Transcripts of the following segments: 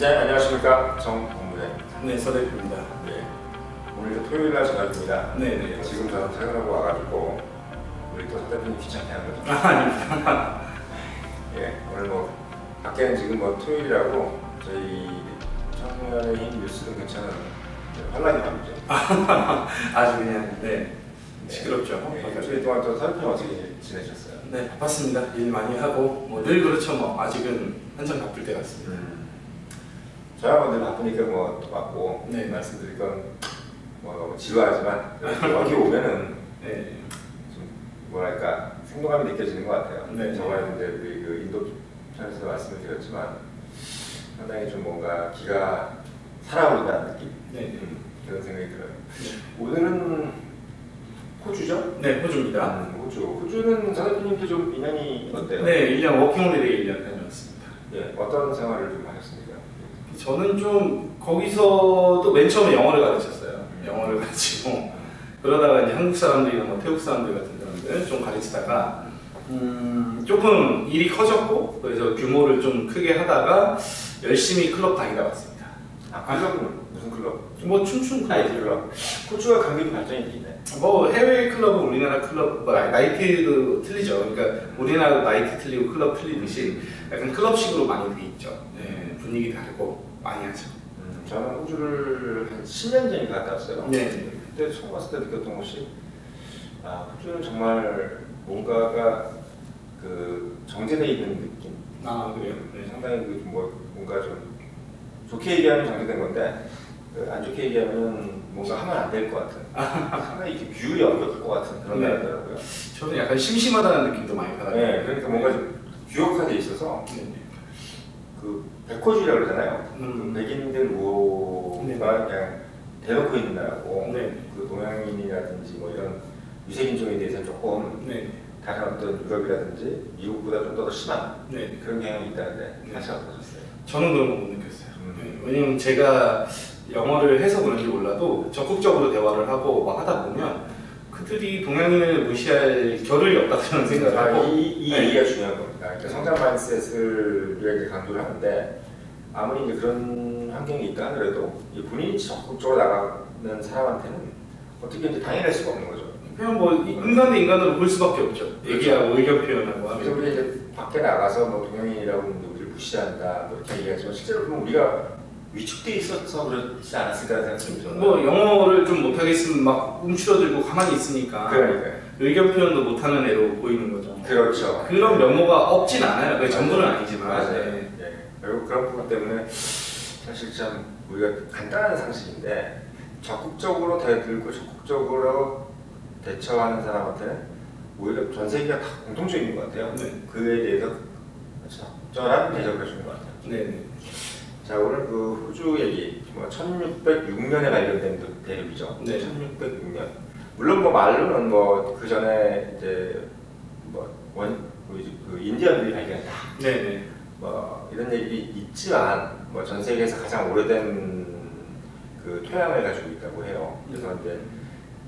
네, 안녕하십니까. 정공무대. 네, 서대표입니다. 네. 오늘도 토요일 날 저녁입니다. 네, 네. 지금 저는 퇴근하고 와가지고 우리 또 대표님 귀찮게 하는 거죠. 아, 아닙니다. 예, 오늘 뭐 밖에는 지금 뭐 토요일이라고 저희 청년의 뉴스도 괜찮은 환란이 밤이죠. 아주 그냥 네 시끄럽죠. 네, 일주일 동안 또 서대표님 어떻게 지내셨어요? 네, 바빴습니다. 일 많이 하고 뭐 늘 그렇죠. 뭐 아직은 한참 바쁠 때 같습니다. 음. 늘 바쁘니까 뭐또 맞고 네. 말씀드릴 건뭐 너무 지루하지만 여기 오면은 네, 좀 뭐랄까 생동감이 느껴지는 것 같아요. 네. 저번에 이제 우리 그 인도 편에서 말씀을 드렸지만 상당히 좀 뭔가 기가 살아오른다는 느낌 네, 음, 그런 생각이 들어요. 네. 오늘은 호주죠? 네, 호주입니다. 음, 호주. 호주는 사장님도 좀 인연이 어때요? 네, 1년 워킹홀리데이 1년 다녀왔습니다. 예, 어떤 생활을 좀 하셨습니까? 저는 좀 거기서도 맨 처음에 영어를 가르쳤어요. 영어를 가르치고 그러다가 이제 한국 사람들이나 뭐 태국 사람들 같은 사람들 좀 가르치다가 음, 조금 일이 커졌고 그래서 규모를 좀 크게 하다가 열심히 클럽 다니다 왔습니다. 아, 클럽은 무슨 클럽? 뭐 춤춘 나이트 클럽. 클럽. 호주가 경기도 발전이 돼 있네. 뭐 해외 클럽은 우리나라 클럽 뭐 나이트도 틀리죠. 그러니까 우리나라 나이트 틀리고 클럽 틀리듯이 약간 클럽식으로 많이 돼 있죠. 네, 분위기 다르고 많이 하죠. 음, 저는 호주를 한 10년 전에 갔다 왔어요. 네. 그때 처음 갔을 때 느꼈던 것이 아 호주는 정말 뭔가가 그 정제돼 있는 느낌. 아 그래요. 네. 상당히 그 뭐 뭔가 좀 좋게 얘기하면 정제된 건데 그안 좋게 얘기하면 뭔가 하면 안 될 것 같은. 상당히 이렇게 규율이 엄격할 것 같은 그런 네. 나라더라고요. 저는 약간 심심하다는 느낌도 많이 받아요. 네, 그러니까 뭔가 좀 규격화돼 있어서 네. 그 백호주의라고 그러잖아요. 음. 그 백인들 우호가 네. 그냥 대놓고 있는 나라고 네. 그 동양인이라든지 뭐 이런 유색인종에 대해서 조금 네. 다른 어떤 유럽이라든지 미국보다 좀 더 심한 네. 그런 경향이 있다는데 네. 사실 어떠셨어요? 저는 그런 거 못 느꼈어요. 음. 네. 왜냐면 제가 영어를 해서 그런지 몰라도 적극적으로 대화를 하고 막 하다 보면 그들이 동양인을 무시할 겨를이 없다고 저는 생각을 아, 하고 이, 이 네. 얘기가 중요한 겁니다. 그러니까 성장 마인드셋을 우리가 이제 강조를 하는데 아무리 이제 그런 환경이 있다 하더라도 이 본인이 적극적으로 나가는 사람한테는 어떻게 이제 당연할 수가 없는 거죠. 그냥 뭐 인간 대 인간으로 볼 수밖에 없죠. 얘기하고 의견 표현하고 그래서 하면 우리가 이제 밖에 나가서 뭐 동양인이라고 하는데 우리를 무시한다 뭐 이렇게 얘기하지만 실제로 그럼 우리가 위축돼 있어서 그렇지 않았을까라는 생각이 듭니다. 뭐 영어를 좀 못하겠으면 막 움츠러들고 가만히 있으니까 그러니까요. 의견 표현도 못하는 애로 보이는 거죠. 그렇죠. 그런 면모가 없진 않아요. 그게 전부는 아니지만. 맞아요. 네. 네. 결국 그런 부분 때문에 사실 참 우리가 간단한 상식인데 적극적으로 대들고 적극적으로 대처하는 사람한테는 오히려 전 세계가 다 공통적인 것 같아요. 네. 그에 대해서 적절한 대접을 해주는 것 같아요. 네. 자 오늘 그 호주 얘기 뭐 1606년에 발견된 그 대륙이죠. 네. 1606년. 물론 뭐 말로는 뭐 그 전에 이제 뭐원 그 인디언들이 발견했다. 네. 네. 뭐 이런 얘기 있지만 뭐 전 세계에서 가장 오래된 그 토양을 가지고 있다고 해요. 그래서 이제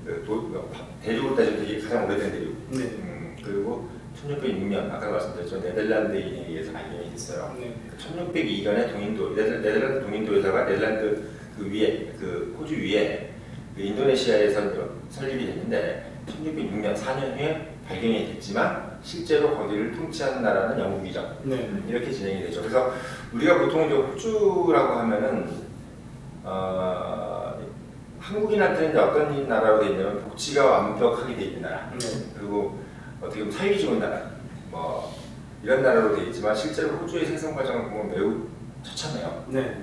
그 도, 뭐 바- 대륙으로 따지면 되게 가장 오래된 대륙. 네. 음, 그리고 1606년 아까 말씀드렸죠 네덜란드인에 의해서 발견이 됐어요. 네. 1602년에 동인도 네덜- 네덜란드 동인도에다가 네덜란드 그 위에 그 호주 위에 그 인도네시아에서 설립이 됐는데 1606년 4년 후에 발견이 됐지만 실제로 거기를 통치하는 나라는 영국이죠. 네. 이렇게 진행이 되죠. 그래서 우리가 보통 이제 호주라고 하면은 어, 한국인한테는 어떤 나라로 돼 있냐면 복지가 완벽하게 돼 있는 나라. 네. 그리고 어떻게 보면 살기 좋은 나라. 뭐 이런 나라로 돼 있지만 실제로 호주의 생성 과정을 보면 매우 처참해요. 네.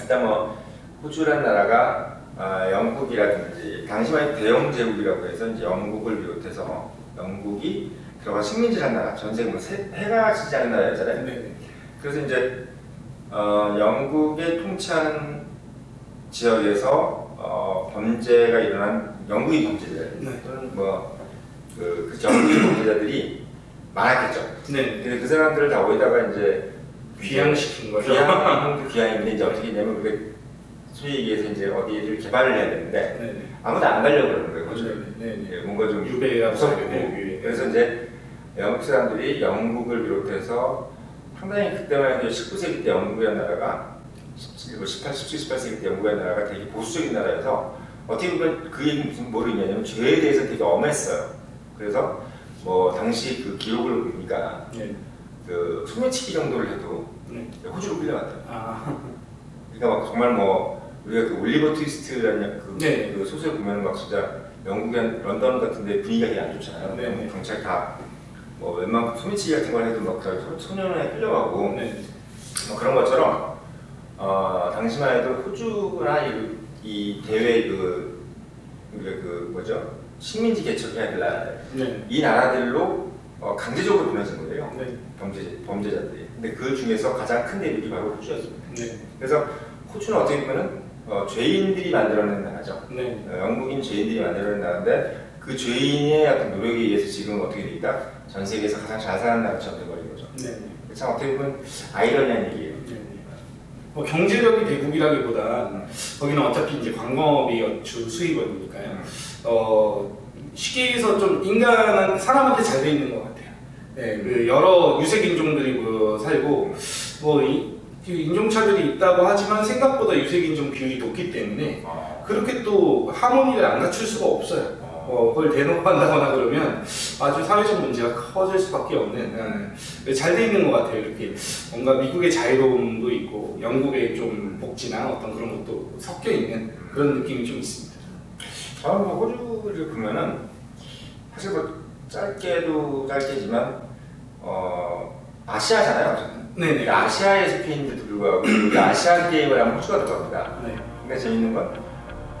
일단 뭐 호주라는 나라가 아, 영국이라든지 당시만 대영 제국이라고 해서 이제 영국을 비롯해서 영국이 들어가 식민지라는 나라, 전 세계 뭐 세- 해가 지지 않은 나라였잖아요. 네. 그래서 이제 어, 영국의 통치하는 지역에서 어, 범죄가 일어난 영국인 범죄자들 네. 또는 뭐 그그 영국인 범죄자들이 많았겠죠. 네. 근데 그 사람들을 다 어디다가 이제 귀향시킨 거죠. 귀향도 귀향인데 이제 어떻게 되냐면 그게 소위 얘기해서 이제 어디를 개발을 해야 되는데 네. 네. 아무도 안 가려고 그러는 거예요. 호주를. 네. 네. 예, 뭔가 좀 유배라고 무섭고. 네. 그래서 이제 영국 사람들이 영국을 비롯해서 상당히 그때만 해도 19세기 때 영국이라는 나라가 17, 18, 17, 18세기 때 영국의 나라가 되게 보수적인 나라여서 어떻게 보면 그 얘기 무슨 뭐를 있냐면 죄에 대해서 되게 엄했어요. 그래서 뭐 당시 그 기록을 보니까 네. 그 소매치기 정도를 해도 네. 호주로 끌려갔다. 아, 그러니까 막 정말 뭐 우리가 그 올리버 트위스트라는 그, 네. 그 소설 보면 막 진짜 영국의 런던 같은데 분위기가 되게 안 좋잖아요. 네, 네. 경찰 다뭐 웬만 소매치기 같은 걸 해도 막다 소년원에 끌려가고 네. 뭐 그런 것처럼 어, 당시만 해도 호주나 이, 이 그, 그, 그 뭐죠 식민지 개척해야 될 나라들 네. 이 나라들로 어, 강제적으로 보내진 거예요 네. 범죄 범죄자들이. 근데 그 중에서 가장 큰 대륙이 바로 호주였습니다. 네. 그래서 호주는 어떻게 보면은 어, 죄인들이 만들어낸 나라죠. 네. 어, 영국인 죄인들이 만들어낸 나라인데 그 죄인의 어떤 노력에 의해서 지금 어떻게 되니까 전 세계에서 가장 잘 사는 나라처럼 돼버린 거죠. 네. 참 어떻게 보면 아이러니한 얘기예요. 네. 뭐 경제력이 대국이라기보다 거기는 어차피 이제 관광업이 주 수입원이니까요. 어 쉽게 얘기해서 좀 인간한 사람한테 잘 돼 있는 것 같아요. 네, 그 여러 유색 인종들이 뭐 살고 뭐 이, 그 인종차별이 있다고 하지만 생각보다 유색 인종 비율이 높기 때문에 아, 그렇게 또 하모니를 안 갖출 수가 없어요. 어, 그걸 대놓고 한다거나 그러면 아주 사회적 문제가 커질 수밖에 없는 네. 잘돼 있는 것 같아요. 이렇게 뭔가 미국의 자유로움도 있고 영국의 좀 복지나 어떤 그런 것도 섞여 있는 그런 느낌이 좀 있습니다. 저는 뭐 호주를 보면은 사실 뭐 짧게도 짧게지만 어 아시아잖아요. 네네. 근데 아시아에 속해 있는데도 불구하고 그 아시안 게임을 하면 호주가 들어갑니다. 네. 근데 재밌는 건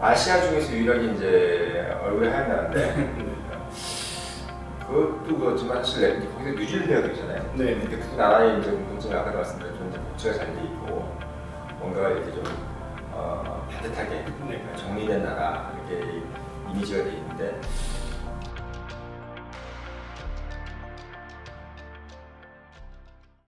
아시아 중에서 유일하게 이제 얼굴이 하얀 나라인데 그것도 그렇지만 사실 거기서 뉴질랜드가 되잖아요. 네. 근데 그 나라의 이제 문제는 아까 말씀드린 좀 이제 복지가 잘 돼 있고 뭔가 이렇게 좀 어, 따뜻하게 네. 정리된 나라 이렇게 이미지가 돼 있는데